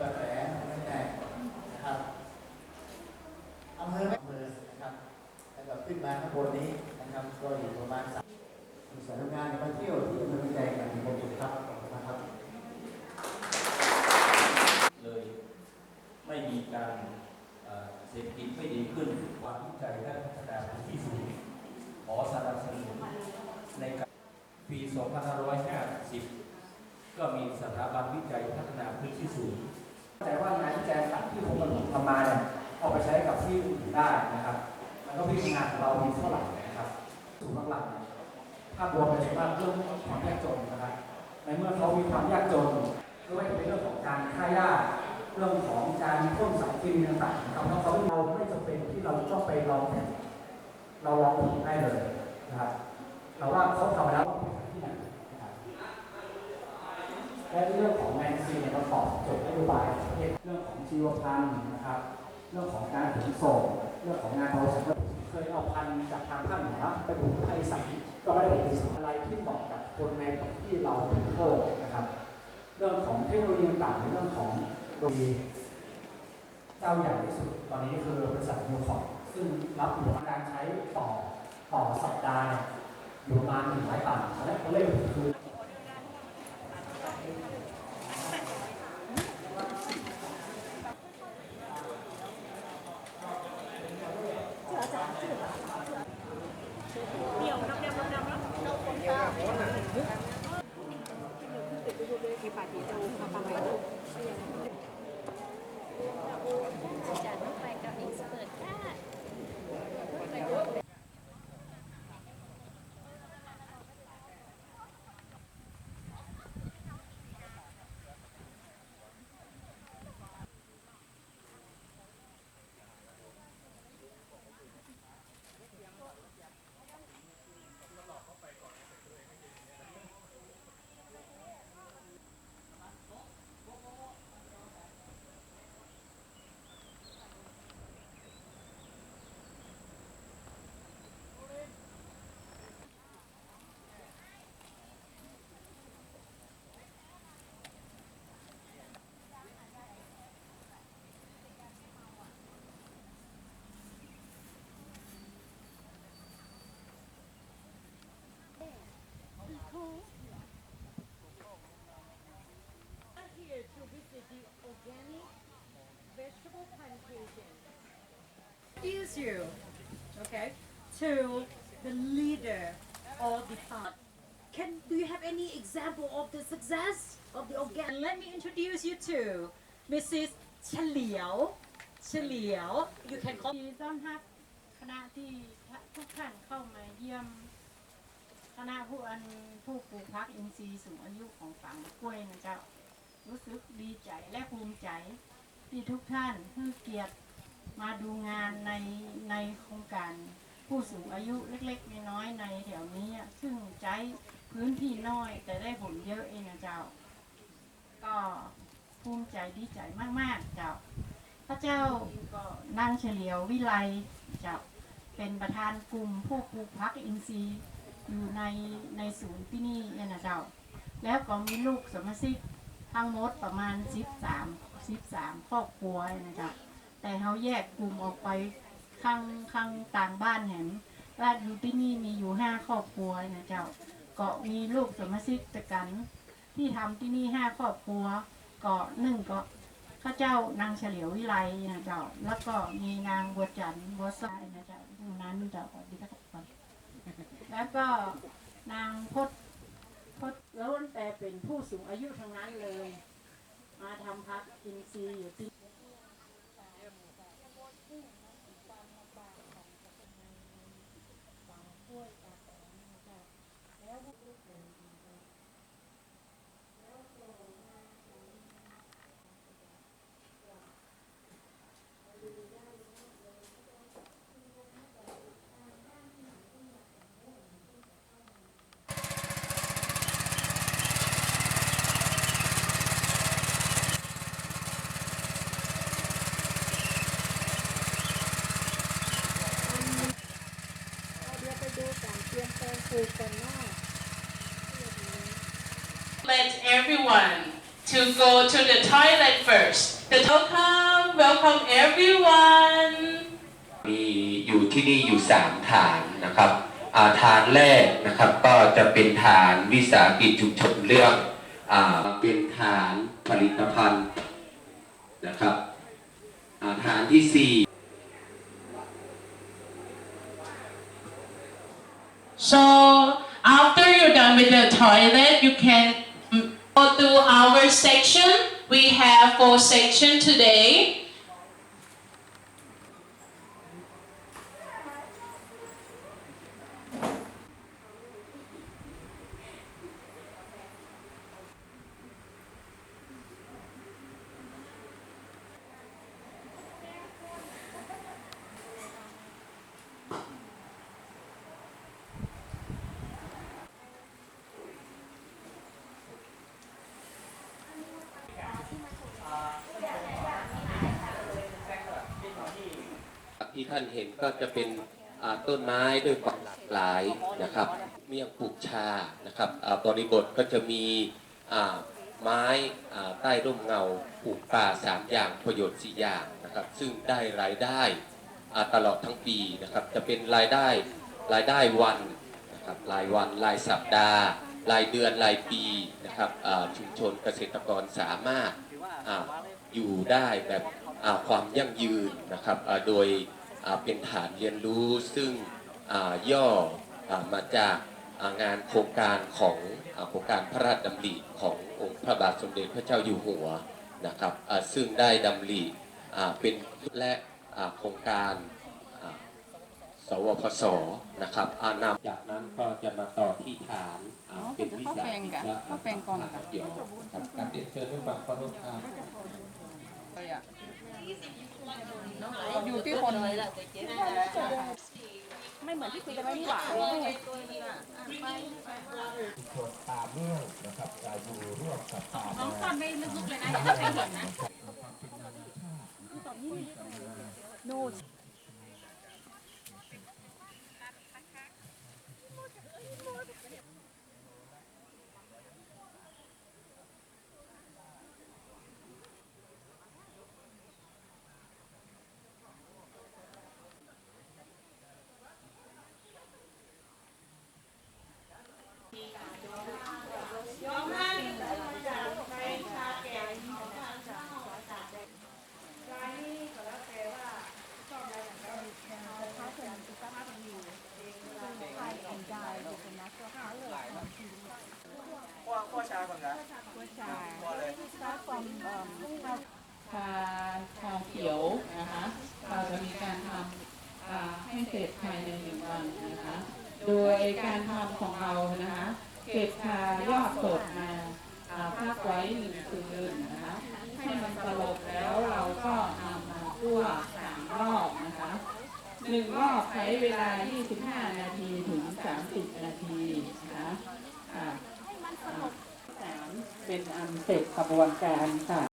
กระแสของน้แตกนะครับอำเภอแม่เมื่อนะครับแล้วก็ขึ้นมาข้างบนนี้นะครับก็อยู่ประมาณสามสายงานมาเที่ยวที่อำเภอแม่แตกกันขอบคุณครับนะครับ เลยไม่มีการเศรษฐกิจไม่ดีขึ้นความวิจัยและพัฒนาพื้นที่สูงขอสนับสนุนในการปี 2550 ก็มีสถาบันวิจัยพัฒนาพื้นที่สูง ใจว่านายที่ผมกำลังทำมาเนี่ยเอาไปใช้กับที่อื่นได้นะครับ แล้วก็วิธีงานของเรามีเท่าไหร่นะครับสูงหลักๆเนี่ยภาพรวมเป็นว่าเรื่องความยากจนนะครับ ในเมื่อเขามีความยากจนไม่ว่าจะเป็นเรื่องของการฆ่าหญ้เรื่องของการพ่นสารเคมีต่างๆนะครับแล้วเขาเราไม่จำเป็นที่เราต้องไปลองแข่งเราลองผิดได้เลยนะครับเราว่าเขาทำมาแล้วว่าผิดที่ไหนนะครับ และเรื่องของแมนซีเนี่ยเราตอบโจทย์นโยบายของประเทศเรื่องของชีวพันธุ์นะครับ เรื่องของการขนส่งเรื่องของงานบริษัทเคยเอาพันธุ์จากทางภาคเหนือไปปลูกที่ภาคอีสานก็ไม่ได้เป็นสิ่งอะไรที่เหมาะกับคนในที่เราบริโภคนะครับ เรื่องของเทคโนโลยีต่างๆเรื่องของโดยเจ้าใหญ่ที่สุดตอนนี้คือบริษัทนิวคอร์ซึ่งรับอยู่การใช้ต่อต่อสัปดาห์อยู่ประมาณหนึ่งร้อยตันและตัวเลขคือ จะต้องไปกับเอ็กซ์เพิร์ค่ะ here to visit the organic vegetable plantation. To, okay, to the leader of the farm. Can do you have any example of the success of the organ? Let me introduce you to Mrs. เฉลียวเฉลียว You can call ยินดีต้อนรับคณะที่ทุกท่านเข้ามาเยี่ยมคณะผู้อันผู้ปลูกพักอินทรีย์สูงอายุของฝั่งกล้วยนะเจ้ารู้สึกดีใจและภูมิใจที่ทุกท่านให้เกียรติ มาดูงานในในโครงการผู้สูงอายุเล็กๆน้อยๆในแถวนี้ ซึ่งใช้พื้นที่น้อยแต่ได้ผลเยอะเองนะเจ้า ก็ภูมิใจดีใจมากๆเจ้า พระเจ้าก็นางเฉลียววิไลเจ้าเป็นประธานกลุ่มผู้ปลูกพักอินทรีย์อยู่ในในศูนย์ที่นี่เนี่ยนะเจ้า แล้วก็มีลูกสมาชิกทั้งหมดประมาณ 13 13ครอบครัวนะเจ้า แต่เขาแยกกลุ่มออกไปข้างข้างต่างบ้านเห็นว่าอยู่ที่นี่มีอยู่ห้าครอบครัวนะเจ้าก็มีลูกสมาชิกตะกัน ที่ทำที่นี่ห้าครอบครัวก็หนึ่งก็ข้าเจ้านางเฉลียววิไลนะเจ้า แล้วก็มีนางบัวจันทร์บัวซ้ายนะเจ้าตรงนั้นเจ้าดีก็ก่อนแล้วก็นางพดพดล้วนแต่เป็นผู้สูงอายุทั้งนั้นเลย มาทำพักอินทรีย์อยู่ที่ Let everyone to go to the toilet first. The welcome, welcome everyone. มีอยู่ที่นี่อยู่สามฐานนะครับอ่าฐานแรกนะครับก็จะเป็นฐานวิสาหกิจชุมชนเรื่องอ่าเป็นฐานผลิตภัณฑ์นะครับอ่าฐานที่สี่ So after you're done done with the toilet, you can mm, go to our section. We have four section today. ที่ท่านเห็นก็จะเป็นต้นไม้ด้วยความหลากหลายนะครับ เมี่ยงปลูกชานะครับอ่าบริบทก็จะมีไม้ใต้ร่มเงาปลูกป่าสามอย่างประโยชน์สี่อย่างนะครับ ซึ่งได้รายได้ตลอดทั้งปีนะครับ จะเป็นรายได้รายได้วันนะครับรายวันรายสัปดาห์ รายเดือนรายปีนะครับชุมชนเกษตรกรสามารถออยู่ได้แบบความยั่งยืนนะครับโดย เป็นฐานเรียนรู้ซึ่งอาย่ออามาจากอ่างานโครงการของอาโครงการพระราชดำริขององค์พระบาทสมเด็จพระเจ้าอยู่หัวนะครับอ่าซึ่งได้ดำริอ่าเป็นและอ่าโครงการอ่าสวพสนะครับอานำจากนั้นก็จะมาต่อที่ฐานอ่าเป็นวิสาหกิจและข้าวแปลงกองเกี่ยวกับการเรียนเชิญด้วยความเคารพ ครับอยู่ที่คนไม่เหมือนที่คุยกันไว้นี่หว่าป่าเมืองนะครับจะอยู่ร่วมกับป่าน้องตอนไม่ลึกๆเลยนะ อย่าให้ใครเห็นนะชาชาเขียวนะคะเราจะมีการทำให้เสร็จภายในหนึ่งวันนะคะ โดยการทำของเรานะคะเก็บชายอดสดมาพักไว้หนึ่งคืนนะคะให้มันสลบแล้วเราก็นำมาคั่วสามรอบนะคะหนึ่งรอบใช้เวลา 25 นาทีถึง 30 นาทีนะคะอ่า เป็นอันเสร็จกระบวนการค่ะ